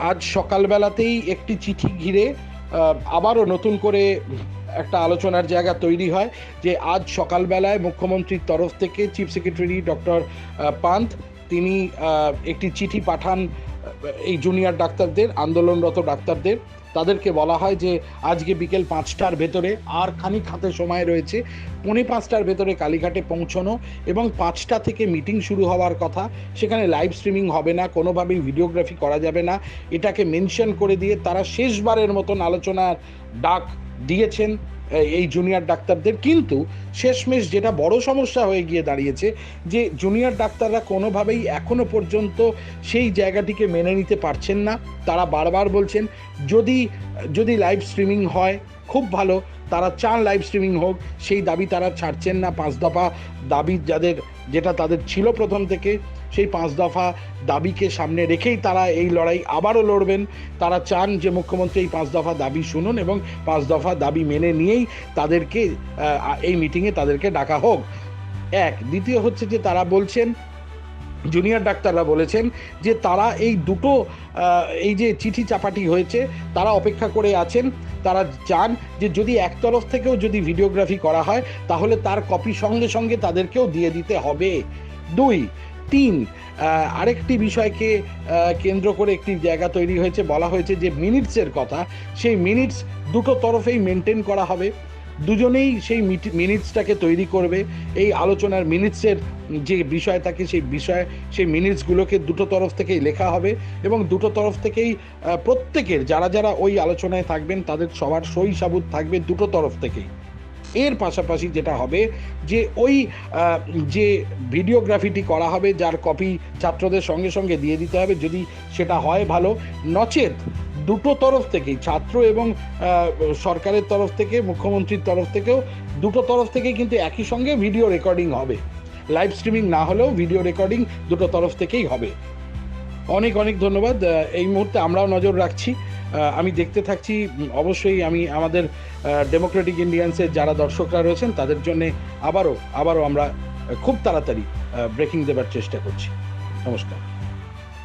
আজ সকালবেলাতেই একটি চিঠি ঘিরে আবারও নতুন করে একটা আলোচনার জায়গা তৈরি হয় যে আজ সকালবেলায় মুখ্যমন্ত্রীর তরফ থেকে চিফ সেক্রেটারি ডক্টর পান্থ, তিনি একটি চিঠি পাঠান এই জুনিয়র ডাক্তারদের, আন্দোলনরত ডাক্তারদের, তাদেরকে বলা হয় যে, আজকে বিকেল পাঁচটার ভেতরে আর খানিক হাতে সময় রয়েছে, পৌনে পাঁচটার ভেতরে কালীঘাটে পৌঁছনো এবং পাঁচটা থেকে মিটিং শুরু হওয়ার কথা। সেখানে লাইভ স্ট্রিমিং হবে না, কোনোভাবেই ভিডিওগ্রাফি করা যাবে না। এটাকে মেনশন করে দিয়ে তারা শেষবারের মতন আলোচনার ডাক দিয়েছেন, এই জুনিয়র ডাক্তারদের। কিন্তু শেষমেশ যেটা বড় সমস্যা হয়ে গিয়ে দাঁড়িয়েছে, যে জুনিয়র ডাক্তাররা কোনোভাবেই এখনও পর্যন্ত সেই জায়গাটিকে মেনে নিতে পারছেন না। তারা বারবার বলছেন, যদি যদি লাইভ স্ট্রিমিং হয়, খুব ভালো। তারা চান লাইভ স্ট্রিমিং হোক, সেই দাবি তারা ছাড়ছেন না। পাঁচ দফা দাবি যাদের, যেটা তাদের ছিল প্রথম থেকে সেই পাঁচ দফা দাবিকে সামনে রেখেই তারা এই লড়াই আবারও লড়বেন। তারা চান যে মুখ্যমন্ত্রী এই পাঁচ দফা দাবি শুনুন এবং পাঁচ দফা দাবি মেনে নিয়েই তাদেরকে এই মিটিংয়ে তাদেরকে ডাকা হোক। এক, দ্বিতীয় হচ্ছে যে তারা বলছেন, জুনিয়র ডাক্তাররা বলেছেন যে তারা এই দুটো এই যে চিঠি চাপাটি হয়েছে, তারা অপেক্ষা করে আছেন। তারা চান যে যদি এক তরফ থেকেও যদি ভিডিওগ্রাফি করা হয়, তাহলে তার কপি সঙ্গে সঙ্গে তাদেরকেও দিয়ে দিতে হবে। দুই তিন আরেকটি বিষয়কে কেন্দ্র করে একটি জায়গা তৈরি হয়েছে, বলা হয়েছে যে মিনিটসের কথা, সেই মিনিটস দুটো তরফেই মেনটেন করা হবে। দুজনেই সেই মিনিটসটাকে তৈরি করবে। এই আলোচনার মিনিটসের যে বিষয় থাকে, সেই বিষয়, সেই মিনিটসগুলোকে দুটো তরফ থেকেই লেখা হবে এবং দুটো তরফ থেকেই প্রত্যেকের, যারা যারা ওই আলোচনায় থাকবেন, তাদের সবার সই সাবুত থাকবে দুটো তরফ থেকেই। এর পাশাপাশি যেটা হবে যে ওই যে ভিডিওগ্রাফিটি করা হবে, যার কপি ছাত্রদের সঙ্গে সঙ্গে দিয়ে দিতে হবে, যদি সেটা হয় ভালো। নচেত দুটো তরফ থেকেই, ছাত্র এবং সরকারের তরফ থেকে, মুখ্যমন্ত্রীর তরফ থেকেও, দুটো তরফ থেকেই কিন্তু একই সঙ্গে ভিডিও রেকর্ডিং হবে। লাইভ স্ট্রিমিং না হলেও ভিডিও রেকর্ডিং দুটো তরফ থেকেই হবে। অনেক অনেক ধন্যবাদ। এই মুহূর্তে আমরাও নজর রাখছি। আমি দেখতে থাকছি অবশ্যই আমি আমাদের ডেমোক্রেটিক ইন্ডিয়ান্সের যারা দর্শকরা রয়েছেন, তাদের জন্য আবারও আবারও আমরা খুব তাড়াতাড়ি ব্রেকিং দেবার চেষ্টা করছি। নমস্কার।